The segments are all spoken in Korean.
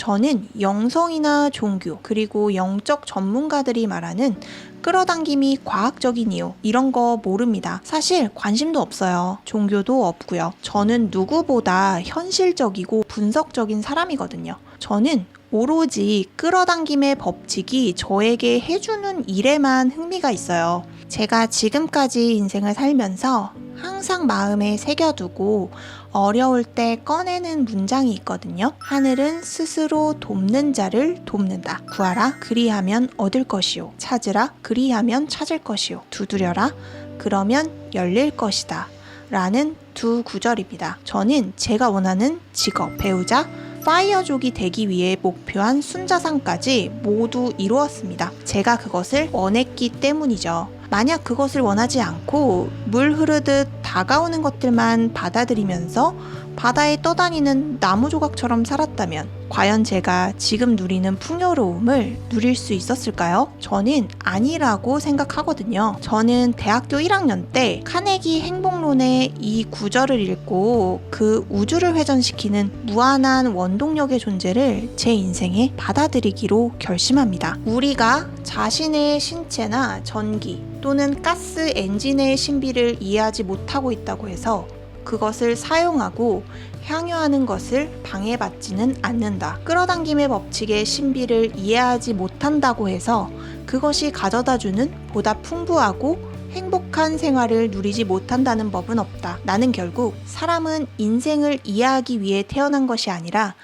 저는 영성이나 종교, 그리고 영적 전문가들이 말하는 끌어당김이 과학적인 이유, 이런 거 모릅니다. 사실 관심도 없어요. 종교도 없고요. 저는 누구보다 현실적이고 분석적인 사람이거든요. 저는 오로지 끌어당김의 법칙이 저에게 해주는 일에만 흥미가 있어요. 제가 지금까지 인생을 살면서 항상 마음에 새겨두고 어려울 때 꺼내는 문장이 있거든요. 하늘은 스스로 돕는 자를 돕는다. 구하라, 그리하면 얻을 것이요. 찾으라, 그리하면 찾을 것이요. 두드려라, 그러면 열릴 것이다. 라는 두 구절입니다. 저는 제가 원하는 직업, 배우자, 파이어족이 되기 위해 목표한 순자상까지 모두 이루었습니다. 제가 그것을 원했기 때문이죠. 만약 그것을 원하지 않고 물 흐르듯 다가오는 것들만 받아들이면서 바다에 떠다니는 나무 조각처럼 살았다면 과연 제가 지금 누리는 풍요로움을 누릴 수 있었을까요? 저는 아니라고 생각하거든요. 저는 대학교 1학년 때 카네기 행복론의 이 구절을 읽고 그 우주를 회전시키는 무한한 원동력의 존재를 제 인생에 받아들이기로 결심합니다. 우리가 자신의 신체나 전기 또는 가스 엔진의 신비를 이해하지 못하고 있다고 해서 그것을 사용하고 향유하는 것을 방해받지는 않는다. 끌어당김의 법칙의 신비를 이해하지 못한다고 해서 그것이 가져다 주는 보다 풍부하고 행복한 생활을 누리지 못한다는 법은 없다. 나는 결국 사람은 인생을 이해하기 위해 태어난 것이 아니라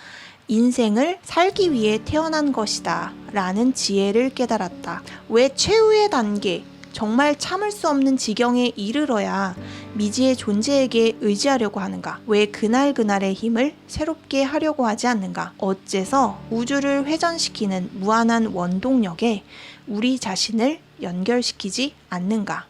인생을 살기 위해 태어난 것이다. 라는 지혜를 깨달았다. 왜 최후의 단계, 정말 참을 수 없는 지경에 이르러야 미지의 존재에게 의지하려고 하는가? 왜 그날 그날의 힘을 새롭게 하려고 하지 않는가? 어째서 우주를 회전시키는 무한한 원동력에 우리 자신을 연결시키지 않는가?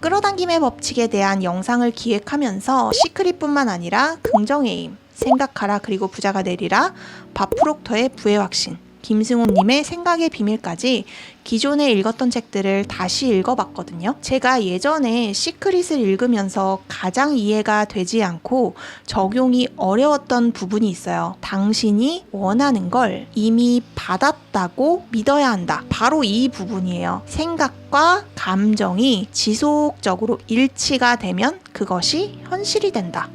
끌어당김의 법칙에 대한 영상을 기획하면서 시크릿뿐만 아니라 긍정의 힘, 생각하라 그리고 부자가 되리라, 바프록터의 부의 확신, 김승호님의 생각의 비밀까지 기존에 읽었던 책들을 다시 읽어봤거든요. 제가 예전에 시크릿을 읽으면서 가장 이해가 되지 않고 적용이 어려웠던 부분이 있어요. 당신이 원하는 걸 이미 받았다고 믿어야 한다. 바로 이 부분이에요. 생각과 감정이 지속적으로 일치가 되면 그것이 현실이 된다.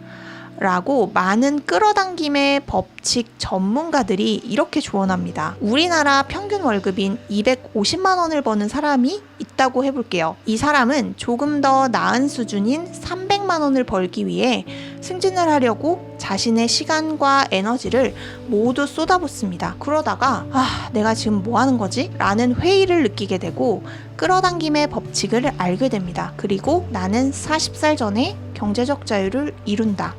라고 많은 끌어당김의 법칙 전문가들이 이렇게 조언합니다. 우리나라 평균 월급인 250만 원을 버는 사람이 있다고 해볼게요. 이 사람은 조금 더 나은 수준인 300만 원을 벌기 위해 승진을 하려고 자신의 시간과 에너지를 모두 쏟아붓습니다. 그러다가 아, 내가 지금 뭐 하는 거지? 라는 회의를 느끼게 되고 끌어당김의 법칙을 알게 됩니다. 그리고 나는 40살 전에 경제적 자유를 이룬다.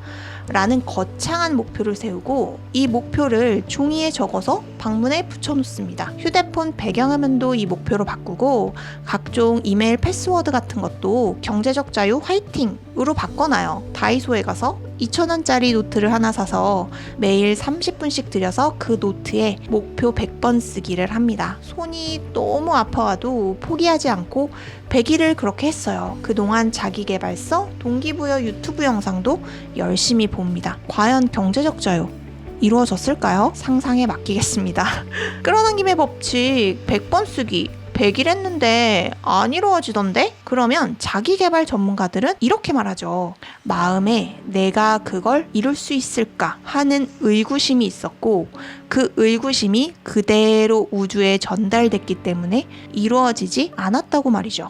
라는 거창한 목표를 세우고 이 목표를 종이에 적어서 방문에 붙여놓습니다. 휴대폰 배경화면도 이 목표로 바꾸고 각종 이메일 패스워드 같은 것도 경제적 자유 화이팅으로 바꿔놔요. 다이소에 가서 2,000원짜리 노트를 하나 사서 매일 30분씩 들여서 그 노트에 목표 100번 쓰기를 합니다. 손이 너무 아파와도 포기하지 않고 100일을 그렇게 했어요. 그동안 자기개발서, 동기부여 유튜브 영상도 열심히 봅니다. 과연 경제적 자유 이루어졌을까요? 상상에 맡기겠습니다. 끌어당김의 법칙 100번 쓰기 100일 했는데 안 이루어지던데? 그러면 자기 개발 전문가들은 이렇게 말하죠. 마음에 내가 그걸 이룰 수 있을까 하는 의구심이 있었고 그 의구심이 그대로 우주에 전달됐기 때문에 이루어지지 않았다고 말이죠.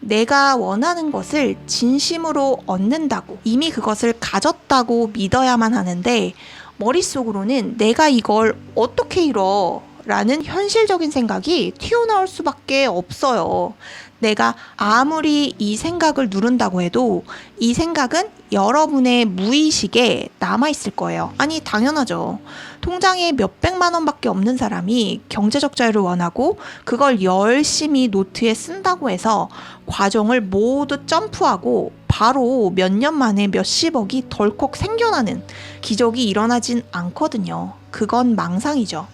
내가 원하는 것을 진심으로 얻는다고 이미 그것을 가졌다고 믿어야만 하는데 머릿속으로는 내가 이걸 어떻게 이뤄 라는 현실적인 생각이 튀어나올 수밖에 없어요. 내가 아무리 이 생각을 누른다고 해도 이 생각은 여러분의 무의식에 남아있을 거예요. 아니, 당연하죠. 통장에 몇백만 원밖에 없는 사람이 경제적 자유를 원하고 그걸 열심히 노트에 쓴다고 해서 과정을 모두 점프하고 바로 몇 년 만에 몇십억이 덜컥 생겨나는 기적이 일어나진 않거든요. 그건 망상이죠.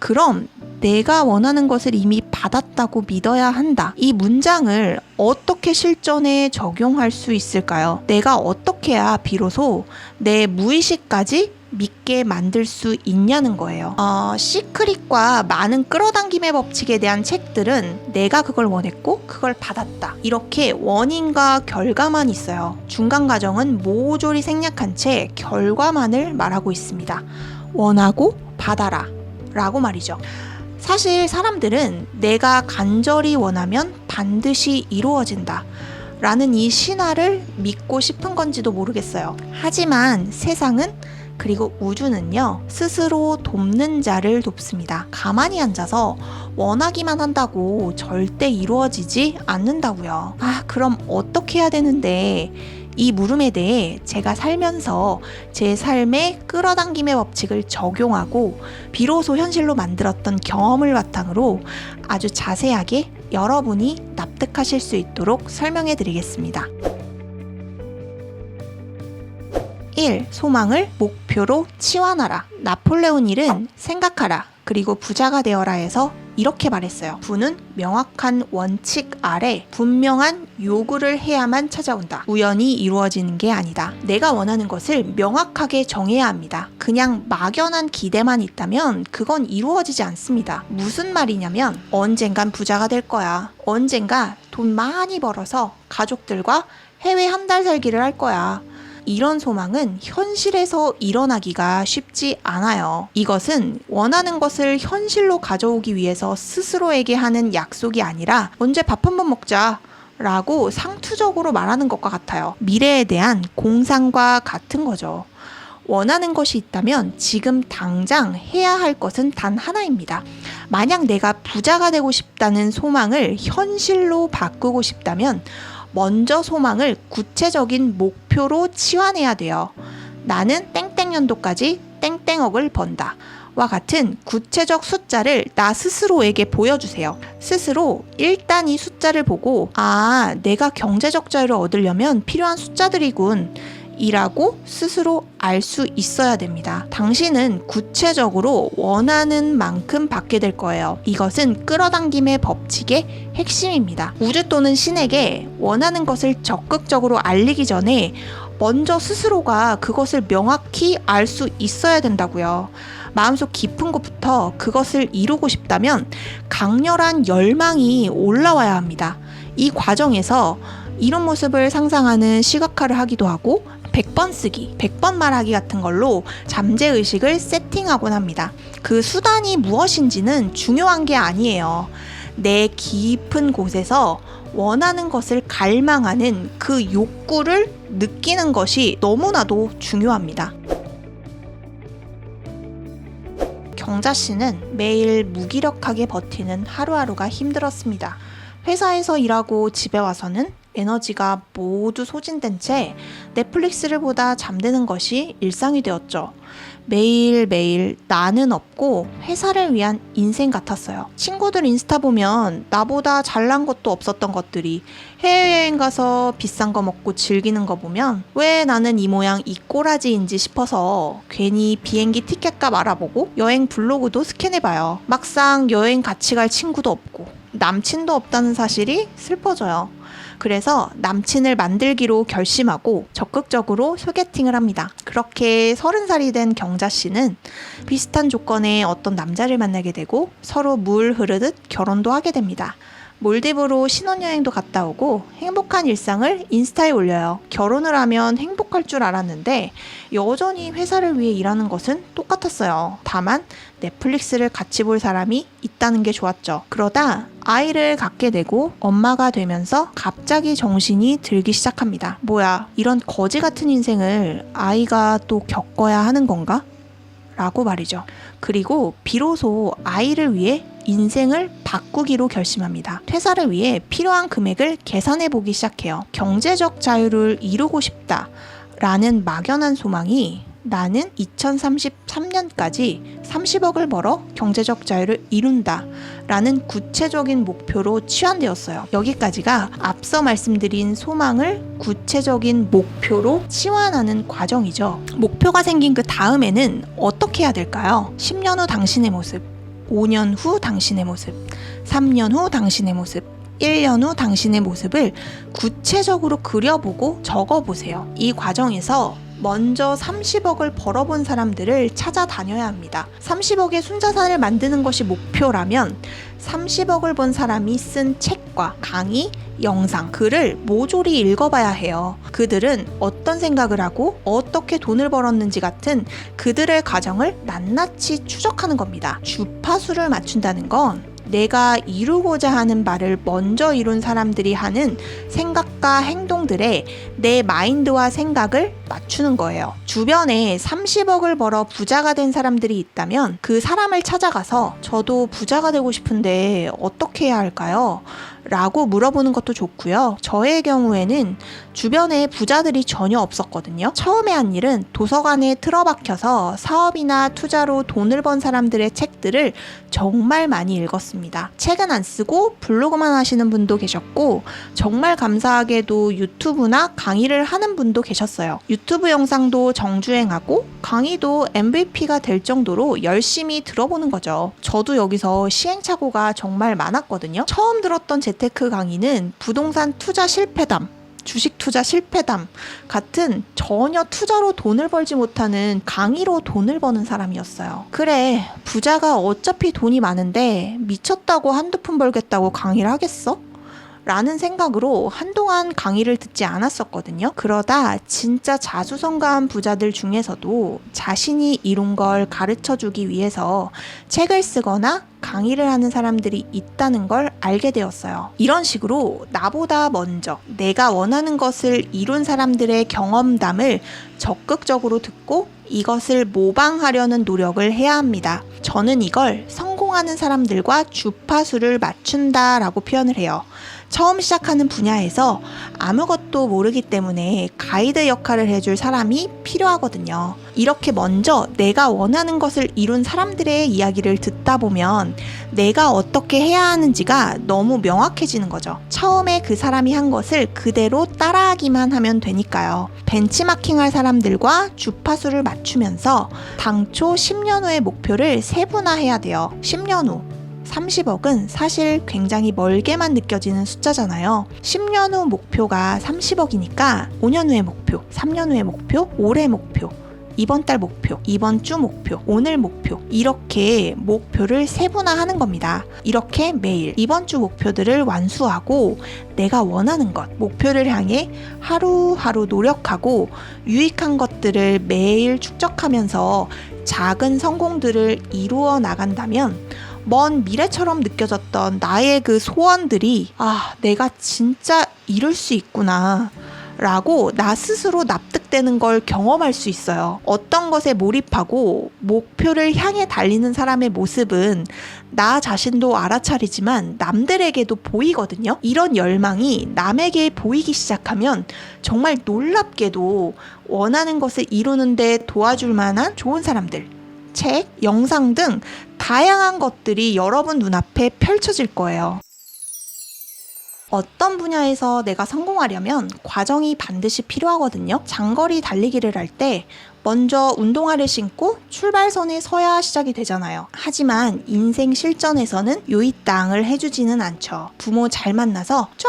그럼 내가 원하는 것을 이미 받았다고 믿어야 한다. 이 문장을 어떻게 실전에 적용할 수 있을까요? 내가 어떻게 해야 비로소 내 무의식까지 믿게 만들 수 있냐는 거예요. 어, 시크릿과 많은 끌어당김의 법칙에 대한 책들은 내가 그걸 원했고 그걸 받았다. 이렇게 원인과 결과만 있어요. 중간 과정은 모조리 생략한 채 결과만을 말하고 있습니다. 원하고 받아라. 라고 말이죠. 사실 사람들은 내가 간절히 원하면 반드시 이루어진다. 라는 이 신화를 믿고 싶은 건지도 모르겠어요. 하지만 세상은 그리고 우주는요, 스스로 돕는 자를 돕습니다. 가만히 앉아서 원하기만 한다고 절대 이루어지지 않는다고요. 아, 그럼 어떻게 해야 되는데, 이 물음에 대해 제가 살면서 제 삶의 끌어당김의 법칙을 적용하고 비로소 현실로 만들었던 경험을 바탕으로 아주 자세하게 여러분이 납득하실 수 있도록 설명해 드리겠습니다. 1. 소망을 목표로 치환하라. 나폴레온 힐은 생각하라. 그리고 부자가 되어라 해서 이렇게 말했어요. 부는 명확한 원칙 아래 분명한 요구를 해야만 찾아온다. 우연히 이루어지는 게 아니다. 내가 원하는 것을 명확하게 정해야 합니다. 그냥 막연한 기대만 있다면 그건 이루어지지 않습니다. 무슨 말이냐면 언젠간 부자가 될 거야. 언젠가 돈 많이 벌어서 가족들과 해외 한 달 살기를 할 거야. 이런 소망은 현실에서 일어나기가 쉽지 않아요. 이것은 원하는 것을 현실로 가져오기 위해서 스스로에게 하는 약속이 아니라 언제 밥 한 번 먹자. 라고 상투적으로 말하는 것과 같아요. 미래에 대한 공상과 같은 거죠. 원하는 것이 있다면 지금 당장 해야 할 것은 단 하나입니다. 만약 내가 부자가 되고 싶다는 소망을 현실로 바꾸고 싶다면 먼저 소망을 구체적인 목표로 치환해야 돼요. 나는 땡땡 연도까지 땡땡억을 번다. 와 같은 구체적 숫자를 나 스스로에게 보여주세요. 스스로 일단 이 숫자를 보고, 아, 내가 경제적 자유를 얻으려면 필요한 숫자들이군. 이라고 스스로 알 수 있어야 됩니다. 당신은 구체적으로 원하는 만큼 받게 될 거예요. 이것은 끌어당김의 법칙의 핵심입니다. 우주 또는 신에게 원하는 것을 적극적으로 알리기 전에 먼저 스스로가 그것을 명확히 알 수 있어야 된다고요. 마음속 깊은 곳부터 그것을 이루고 싶다면 강렬한 열망이 올라와야 합니다. 이 과정에서 이런 모습을 상상하는 시각화를 하기도 하고 100번 쓰기, 100번 말하기 같은 걸로 잠재의식을 세팅하곤 합니다. 그 수단이 무엇인지는 중요한 게 아니에요. 내 깊은 곳에서 원하는 것을 갈망하는 그 욕구를 느끼는 것이 너무나도 중요합니다. 경자 씨는 매일 무기력하게 버티는 하루하루가 힘들었습니다. 회사에서 일하고 집에 와서는 에너지가 모두 소진된 채 넷플릭스를 보다 잠드는 것이 일상이 되었죠. 매일매일 나는 없고 회사를 위한 인생 같았어요. 친구들 인스타 보면 나보다 잘난 것도 없었던 것들이 해외여행 가서 비싼 거 먹고 즐기는 거 보면 왜 나는 이 모양 이 꼬라지인지 싶어서 괜히 비행기 티켓값 알아보고 여행 블로그도 스캔해봐요. 막상 여행 같이 갈 친구도 없고 남친도 없다는 사실이 슬퍼져요. 그래서 남친을 만들기로 결심하고 적극적으로 소개팅을 합니다. 그렇게 서른 살이 된 경자 씨는 비슷한 조건의 어떤 남자를 만나게 되고 서로 물 흐르듯 결혼도 하게 됩니다. 몰디브로 신혼여행도 갔다 오고 행복한 일상을 인스타에 올려요. 결혼을 하면 행복할 줄 알았는데 여전히 회사를 위해 일하는 것은 똑같았어요. 다만 넷플릭스를 같이 볼 사람이 있다는 게 좋았죠. 그러다 아이를 갖게 되고 엄마가 되면서 갑자기 정신이 들기 시작합니다. 뭐야, 이런 거지 같은 인생을 아이가 또 겪어야 하는 건가? 라고 말이죠. 그리고 비로소 아이를 위해 인생을 바꾸기로 결심합니다. 퇴사를 위해 필요한 금액을 계산해 보기 시작해요. 경제적 자유를 이루고 싶다. 라는 막연한 소망이 나는 2033년까지 30억을 벌어 경제적 자유를 이룬다. 라는 구체적인 목표로 치환되었어요. 여기까지가 앞서 말씀드린 소망을 구체적인 목표로 치환하는 과정이죠. 목표가 생긴 그 다음에는 어떻게 해야 될까요? 10년 후 당신의 모습, 5년 후 당신의 모습, 3년 후 당신의 모습, 1년 후 당신의 모습을 구체적으로 그려보고 적어보세요. 이 과정에서 먼저 30억을 벌어본 사람들을 찾아다녀야 합니다. 30억의 순자산을 만드는 것이 목표라면 30억을 번 사람이 쓴 책과 강의, 영상, 글을 모조리 읽어봐야 해요. 그들은 어떤 생각을 하고 어떻게 돈을 벌었는지 같은 그들의 과정을 낱낱이 추적하는 겁니다. 주파수를 맞춘다는 건 내가 이루고자 하는 바를 먼저 이룬 사람들이 하는 생각과 행동들에 내 마인드와 생각을 맞추는 거예요. 주변에 30억을 벌어 부자가 된 사람들이 있다면 그 사람을 찾아가서 저도 부자가 되고 싶은데 어떻게 해야 할까요? 라고 물어보는 것도 좋고요. 저의 경우에는 주변에 부자들이 전혀 없었거든요. 처음에 한 일은 도서관에 틀어박혀서 사업이나 투자로 돈을 번 사람들의 책들을 정말 많이 읽었습니다. 책은 안 쓰고 블로그만 하시는 분도 계셨고 정말 감사하게도 유튜브나 강의를 하는 분도 계셨어요. 유튜브 영상도 정주행하고 강의도 MVP가 될 정도로 열심히 들어보는 거죠. 저도 여기서 시행착오가 정말 많았거든요. 처음 들었던 재테크 강의는 부동산 투자 실패담, 주식 투자 실패담 같은 전혀 투자로 돈을 벌지 못하는 강의로 돈을 버는 사람이었어요. 그래, 부자가 어차피 돈이 많은데 미쳤다고 한두 푼 벌겠다고 강의를 하겠어? 라는 생각으로 한동안 강의를 듣지 않았었거든요. 그러다 진짜 자수성가한 부자들 중에서도 자신이 이룬 걸 가르쳐 주기 위해서 책을 쓰거나 강의를 하는 사람들이 있다는 걸 알게 되었어요. 이런 식으로 나보다 먼저 내가 원하는 것을 이룬 사람들의 경험담을 적극적으로 듣고 이것을 모방하려는 노력을 해야 합니다. 저는 이걸 성공하는 사람들과 주파수를 맞춘다라고 표현을 해요. 처음 시작하는 분야에서 아무것도 모르기 때문에 가이드 역할을 해줄 사람이 필요하거든요. 이렇게 먼저 내가 원하는 것을 이룬 사람들의 이야기를 듣다 보면 내가 어떻게 해야 하는지가 너무 명확해지는 거죠. 처음에 그 사람이 한 것을 그대로 따라하기만 하면 되니까요. 벤치마킹 할 사람들과 주파수를 맞추면서 당초 10년 후의 목표를 세분화해야 돼요. 10년 후. 30억은 사실 굉장히 멀게만 느껴지는 숫자잖아요. 10년 후 목표가 30억이니까 5년 후의 목표, 3년 후의 목표, 올해 목표, 이번 달 목표, 이번 주 목표, 오늘 목표 이렇게 목표를 세분화하는 겁니다. 이렇게 매일 이번 주 목표들을 완수하고 내가 원하는 것, 목표를 향해 하루하루 노력하고 유익한 것들을 매일 축적하면서 작은 성공들을 이루어 나간다면 먼 미래처럼 느껴졌던 나의 그 소원들이 아, 내가 진짜 이룰 수 있구나. 라고 나 스스로 납득되는 걸 경험할 수 있어요. 어떤 것에 몰입하고 목표를 향해 달리는 사람의 모습은 나 자신도 알아차리지만 남들에게도 보이거든요. 이런 열망이 남에게 보이기 시작하면 정말 놀랍게도 원하는 것을 이루는데 도와줄 만한 좋은 사람들, 책, 영상 등 다양한 것들이 여러분 눈앞에 펼쳐질 거예요. 어떤 분야에서 내가 성공하려면 과정이 반드시 필요하거든요. 장거리 달리기를 할 때 먼저 운동화를 신고 출발선에 서야 시작이 되잖아요. 하지만 인생 실전에서는 요이 땅을 해주지는 않죠. 부모 잘 만나서 저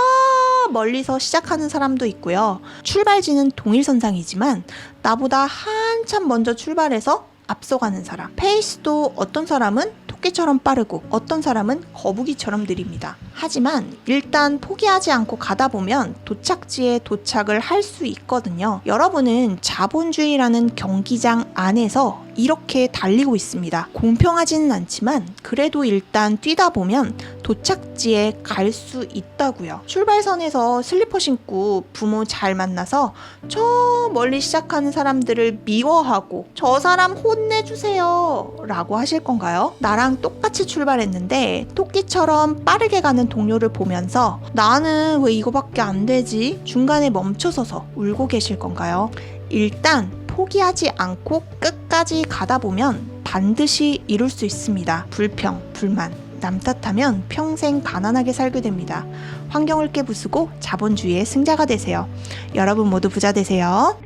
멀리서 시작하는 사람도 있고요. 출발지는 동일선상이지만 나보다 한참 먼저 출발해서 앞서가는 사람. 페이스도 어떤 사람은 토끼처럼 빠르고 어떤 사람은 거북이처럼 느립니다. 하지만 일단 포기하지 않고 가다 보면 도착지에 도착을 할 수 있거든요. 여러분은 자본주의라는 경기장 안에서 이렇게 달리고 있습니다. 공평하지는 않지만 그래도 일단 뛰다 보면 도착지에 갈 수 있다고요. 출발선에서 슬리퍼 신고 부모 잘 만나서 저 멀리 시작하는 사람들을 미워하고 저 사람 혼내주세요 라고 하실 건가요? 나랑 똑같이 출발했는데 토끼처럼 빠르게 가는 동료를 보면서 나는 왜 이거밖에 안 되지? 중간에 멈춰서서 울고 계실 건가요? 일단 포기하지 않고 끝까지 가다 보면 반드시 이룰 수 있습니다. 불평, 불만, 남 탓하면 평생 가난하게 살게 됩니다. 환경을 깨부수고 자본주의의 승자가 되세요. 여러분 모두 부자 되세요.